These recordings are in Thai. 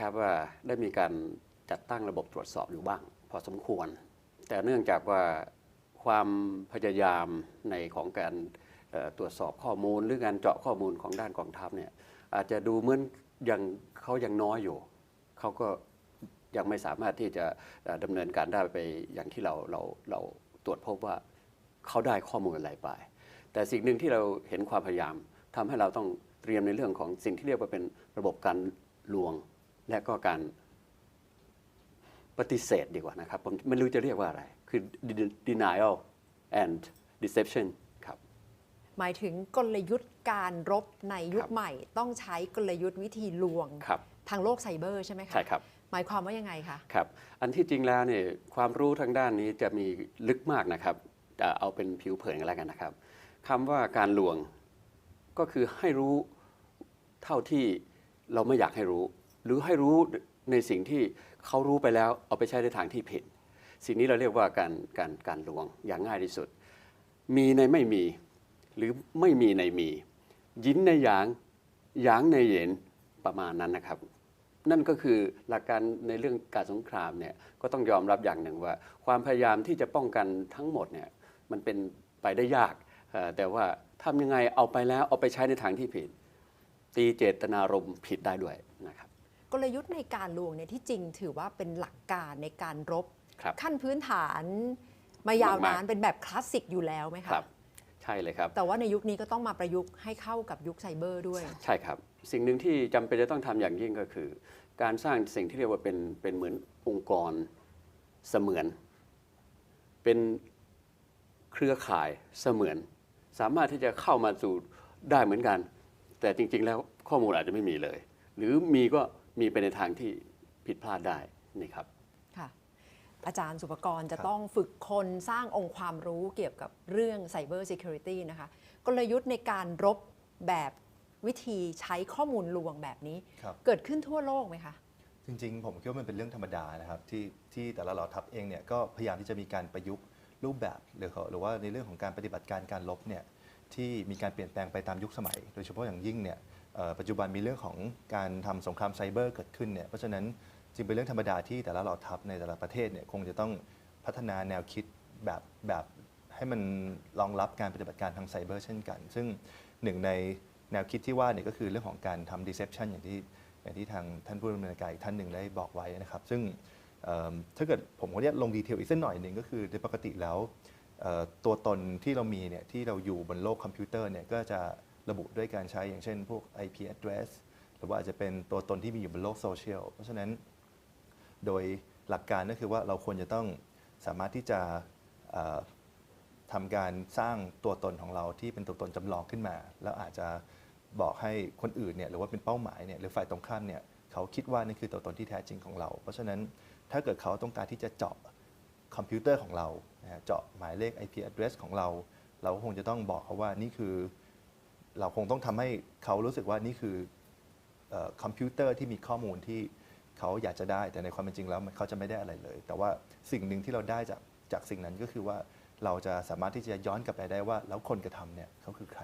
ครับว่าได้มีการจัดตั้งระบบตรวจสอบอยู่บ้าง พอสมควร แต่เนื่องจากว่าความพยายามในของการตรวจสอบข้อมูล หรือการเจาะข้อมูลของด้านกองทัพเนี่ยอาจจะดูเหมือนยังเขายังน้อยอยู่เขาก็ยังไม่สามารถที่จะเอ่อดำเนินการได้ไปอย่างที่เราเราเราตรวจพบว่าเขาได้ข้อมูลอะไรไป แต่สิ่งหนึ่งที่เราเห็นความพยายามทำให้เราต้องเตรียมในเรื่องของสิ่งที่เรียกว่าเป็นระบบการลวง และก็การปฏิเสธดีกว่านะครับ ผมไม่รู้จะเรียกว่าอะไร คือ denial and deception ครับ หมายถึงกลยุทธ์การรบในยุคครับใหม่ ต้องใช้กลยุทธ์วิธีลวงครับทางโลกไซเบอร์ใช่ไหมคะใช่ครับ หมายความว่ายังไงคะครับ อันที่จริงแล้วเนี่ยความรู้ทางด้านนี้จะมีลึกมากนะครับแต่เอาเป็นผิวเผินกันแล้วกันนะครับคำว่าการลวงก็คือให้รู้เท่าที่เราไม่อยากให้รู้ หรือให้รู้ในสิ่งที่เขารู้ไปแล้วเอาไปใช้ในทางที่ผิด สิ่งนี้เราเรียกว่าการการการลวงอย่างง่ายที่สุด มีในไม่มี หรือไม่มีในมี ยินในหยางหยางในเหย็นประมาณนั้นนะครับ นั่นก็คือหลักการในเรื่องการสงครามเนี่ยก็ต้องยอมรับอย่างหนึ่งว่า ความพยายามที่จะป้องกันทั้งหมดเนี่ยมันเป็นไปได้ยาก แต่ว่าทำยังไงเอาไปแล้วเอาไปใช้ในทางที่ผิด ตีเจตนารมณ์ผิดได้ด้วยนะครับ กลยุทธ์ในการลวงเนี่ยที่จริงถือว่าเป็นหลักการในการรบครับขั้นพื้นฐานมายาวนานมากๆเป็นแบบคลาสสิกอยู่แล้วไหมคคะรับใช่เลยครับ แต่ว่าในยุคนี้ก็ต้องมาประยุกต์ให้เข้ากับยุคไซเบอร์ด้วย ใช่ครับ สิ่งหนึ่งที่จำเป็นจะต้องทำอย่างยิ่งก็คือ การสร้างสิ่งที่เรียกว่าเป็นเป็นเหมือนองค์กรเสมือน เป็นเครือข่ายเสมือน สามารถที่จะเข้ามาสู่ได้เหมือนกัน แต่จริง ๆ แล้วข้อมูลอาจจะไม่มีเลย หรือมีก็ มีไปในทางที่ผิดพลาดได้นี่ครับค่ะอาจารย์สุภกรจะครับต้องฝึกคนสร้างองค์ความรู้เกี่ยวกับเรื่อง Cyber Security นะคะ กลยุทธ์ในการรบแบบวิธีใช้ข้อมูลลวงแบบนี้ครับเกิดขึ้นทั่วโลกไหมคะ จริงๆ ผมคิดว่ามันเป็นเรื่องธรรมดานะครับ ที่ที่แต่ละเหล่าทัพเองเนี่ยก็พยายามที่จะมีการประยุกต์รูปแบบหรือเขาหรือว่าในเรื่องของการปฏิบัติการการลบเนี่ยที่มีการเปลี่ยนแปลงไปตามยุคสมัย โดยเฉพาะอย่างยิ่งเนี่ยเอ่อ ปัจจุบันมีเรื่องของการทำสงครามไซเบอร์เกิดขึ้นเนี่ยเพราะฉะนั้นจึงเป็นเรื่องธรรมดาที่แต่ละเหล่าทัพในแต่ละประเทศเนี่ยคงจะต้องพัฒนาแนวคิดแบบแบบให้มันรองรับการปฏิบัติการทางไซเบอร์เช่นกัน ซึ่งหนึ่งในแนวคิดที่ว่าเนี่ยก็คือเรื่องของการทำ deception อย่างที่อย่างที่ทางท่านผู้ดำเนินการอีกท่านหนึ่งได้บอกไว้นะครับ ซึ่งถ้าเกิดผมขออนุญาตลงดีเทลอีกสักหน่อยหนึ่งก็คือโดยปกติแล้วตัวตนที่เรามีเนี่ยที่เราอยู่บนโลกคอมพิวเตอร์เนี่ยก็จะ ระบุด้วยการใช้อย่างเช่นพวก IP address หรือว่าอาจจะเป็นตัวตนที่มีอยู่บนโลกโซเชียล เพราะฉะนั้นโดยหลักการก็คือว่าเราควรจะต้องสามารถที่จะทำการสร้างตัวตนของเราที่เป็นตัวตนจำลองขึ้นมา แล้วอาจจะบอกให้คนอื่นเนี่ยหรือว่าเป็นเป้าหมายเนี่ยหรือฝ่ายตรงข้ามเนี่ยเขาคิดว่านี่คือตัวตนที่แท้จริงของเรา เพราะฉะนั้นถ้าเกิดเขาต้องการที่จะเจาะคอมพิวเตอร์ของเรา เจาะหมายเลข IP address ของเรา เราก็คงจะต้องบอกเขาว่านี่คือ เราคงต้องทำให้เขารู้สึกว่านี่คือเอ่อคอมพิวเตอร์ที่มีข้อมูลที่เขาอยากจะได้แต่ในความเป็นจริงแล้วมันเขาจะไม่ได้อะไรเลย แต่ว่าสิ่งหนึ่งที่เราได้จากจากสิ่งนั้นก็คือว่าเราจะสามารถที่จะย้อนกลับไปได้ว่า แล้วคนกระทำเนี่ยเขาคือใคร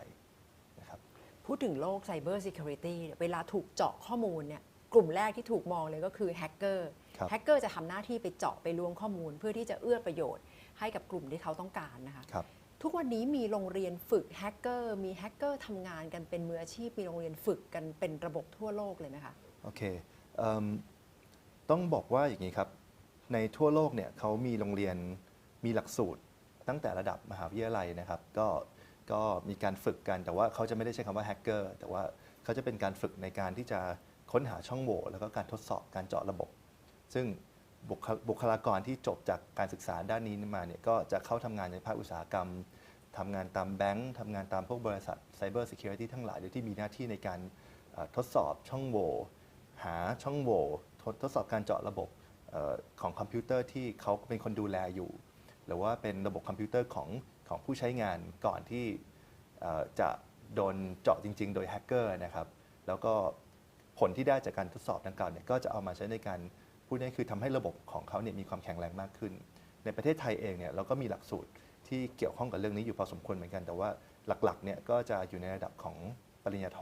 นะครับพูดถึงโลก Cyber Security เนี่ยเวลาถูกเจาะข้อมูลเนี่ยกลุ่มแรกที่ถูกมองเลยก็คือแฮกเกอร์ครับแฮกเกอร์จะทำหน้าที่ไปเจาะไปล้วงข้อมูล เพื่อที่จะเอื้อประโยชน์ให้กับกลุ่มที่เขาต้องการนะคะครับ ทุกวันนี้มีโรงเรียนฝึกแฮกเกอร์มีแฮกเกอร์ทำงานกันเป็นมืออาชีพ มีโรงเรียนฝึกกันเป็นระบบทั่วโลกเลยไหมคะ โอเคเอิ่มต้องบอกว่าอย่างนี้ครับ ในทั่วโลกเนี่ยเขามีโรงเรียนมีหลักสูตร ตั้งแต่ระดับมหาวิทยาลัยนะครับ ก็ก็มีการฝึกกันแต่ว่าเขาจะไม่ได้ใช้คำว่าแฮกเกอร์แต่ว่าเขาจะเป็นการฝึกในการที่จะค้นหาช่องโหว่แล้วก็การทดสอบการเจาะระบบ ซึ่งบุคลบุคลากรที่จบจากการศึกษาด้านนี้มาเนี่ยก็จะเข้าทำงานในภาคอุตสาหกรรม ทำงานตามแบงค์ทำงานตามพวกบริษัทไซเบอร์ซิเคียวริตี้ทั้งหลายโดยที่มีหน้าที่ในการทดสอบช่องโหว่หาช่องโหว่ทดสอบการเจาะระบบอของคอมพิวเตอร์ที่เขาเป็นคนดูแลอยู่ หรือว่าเป็นระบบคอมพิวเตอร์ของของผู้ใช้งานก่อนที่จะโดนเจาะจริง ๆ โดยแฮกเกอร์นะครับ แล้วก็ผลที่ได้จากการทดสอบดังกล่าวเนี่ยก็จะเอามาใช้ในการพูดง่ายคือทำให้ระบบของเขาเนี่ยมีความแข็งแรงมากขึ้น ในประเทศไทยเองเนี่ยเราก็มีหลักสูตร ที่เกี่ยวข้องกับเรื่องนี้อยู่พอสมควรเหมือนกัน แต่ว่าหลักๆเนี่ยก็จะอยู่ในระดับของปริญญาโท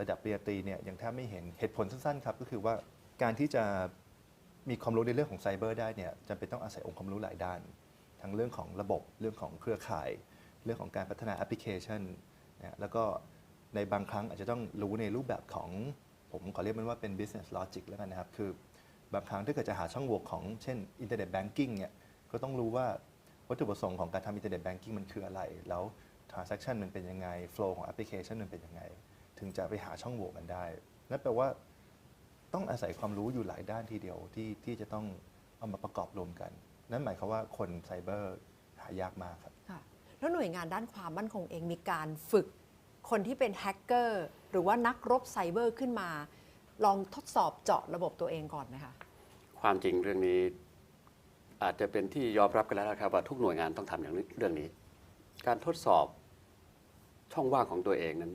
ระดับปริญญาตรีเนี่ยยังแทบไม่เห็นเหตุผลสั้นๆครับก็คือว่าการที่จะมีความรู้ในเรื่องของไซเบอร์ได้เนี่ยจำเป็นต้องอาศัยองค์ความรู้หลายด้าน ทั้งเรื่องของระบบเรื่องของเครือข่าย เรื่องของการพัฒนาแอปพลิเคชันนะแล้วก็ในบางครั้งอาจจะต้องรู้ในรูปแบบของผมขอเรียกมันว่าเป็น business logic แล้วกันนะครับ คือบางครั้งถ้าเกิดจะหาช่องโหว่ของเช่น internet banking เนี่ยก็ต้องรู้ว่า วัตถุประสงค์ของการทำ internet banking มันคืออะไร แล้ว transaction มันเป็นยังไง flow ของ application มันเป็นยังไง ถึงจะไปหาช่องโหว่มันได้ นั่นแปลว่าต้องอาศัยความรู้อยู่หลายด้านทีเดียวที่ที่จะต้องเอามาประกอบรวมกัน นั่นหมายความว่าคนไซเบอร์หายากมากครับค่ะแล้วหน่วยงานด้านความมั่นคงเองมีการฝึกคนที่เป็นแฮกเกอร์หรือว่านักรบไซเบอร์ขึ้นมา ลองทดสอบเจาะระบบตัวเองก่อนไหมคะ ความจริงเรื่องนี้ อาจจะเป็นที่ยอมรับกันแล้วนะครับว่าทุกหน่วยงานต้องทำอย่างนี้เรื่องนี้ การทดสอบช่องว่างของตัวเองนั้น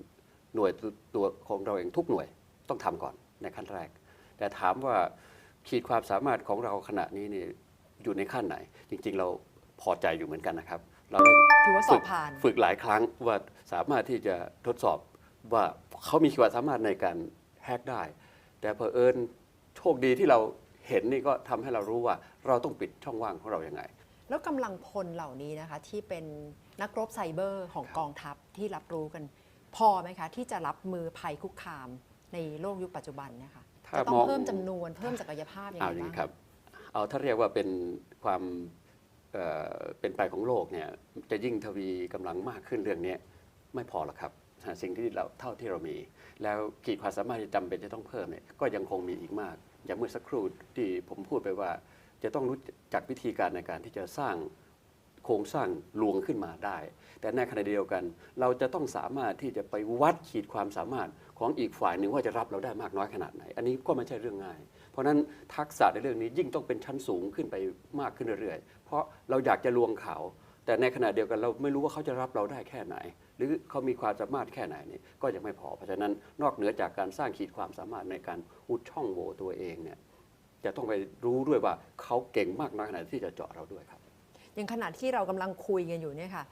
หน่วยตัวของเราเองทุกหน่วยต้องทำก่อนในขั้นแรก แต่ถามว่าขีดความสามารถของเราขณะนี้นี่อยู่ในขั้นไหน จริงๆ เราพอใจอยู่เหมือนกันนะครับ เราได้ถือว่าสอฝึบกผ่านฝึกหลายครั้งว่าสามารถที่จะทดสอบว่าเขามีความสามารถในการแฮกได้ แต่เผอิญโชคดีที่เรา เห็นนี่ก็ทำให้เรารู้ว่าเราต้องปิดช่องว่างของเราอย่างไง แล้วกำลังพลเหล่านี้นะคะที่เป็นนักรบไซเบอร์ของครับกองทัพที่รับรู้กัน พอไหมคะ ที่จะรับมือภัยคุกคามในโลกยุคปัจจุบันเนี่ยค่ะถ้าจะต้อมงองเพิ่มจำนวนเพิ่มศักยภาพยังเอาไงอย่างบ้างนี้ครับเอาถ้าเรียกว่าเป็นความเอ่อเป็นไปของโลกเนี่ยจะยิ่งทวีกำลังมากขึ้นเรื่องนี้ไม่พอหรอกครับหาสิ่งที่เราเท่าที่เรามี แล้วขีดความสามารถที่จำเป็นจะต้องเพิ่มเนี่ยก็ยังคงมีอีกมาก อย่างเมื่อสักครู่ที่ผมพูดไปว่า จะต้องรู้จักวิธีการในการที่จะสร้างโครงสร้างลวงขึ้นมาได้ แต่ในขณะเดียวกัน เราจะต้องสามารถที่จะไปวัดขีดความสามารถของอีกฝ่ายหนึ่งว่าจะรับเราได้มากน้อยขนาดไหน อันนี้ก็ไม่ใช่เรื่องง่าย เพราะนั้นทักษะในเรื่องนี้ยิ่งต้องเป็นชั้นสูงขึ้นไปมากขึ้นเรื่อยๆ เพราะเราอยากจะลวงเขา แต่ในขณะเดียวกันเราไม่รู้ว่าเขาจะรับเราได้แค่ไหน หรือเขามีความสามารถแค่ไหนนี่ก็ยังไม่พอ เพราะฉะนั้นนอกเหนือจากการสร้างขีดความสามารถในการอุดช่องโหว่ตัวเองเนี่ยจะต้องไปรู้ด้วยว่าเขาเก่งมากน้อยขนาดที่จะเจาะเราด้วยครับอย่างขณะที่เรากำลังคุยกันอยู่เนี่ยค่ะ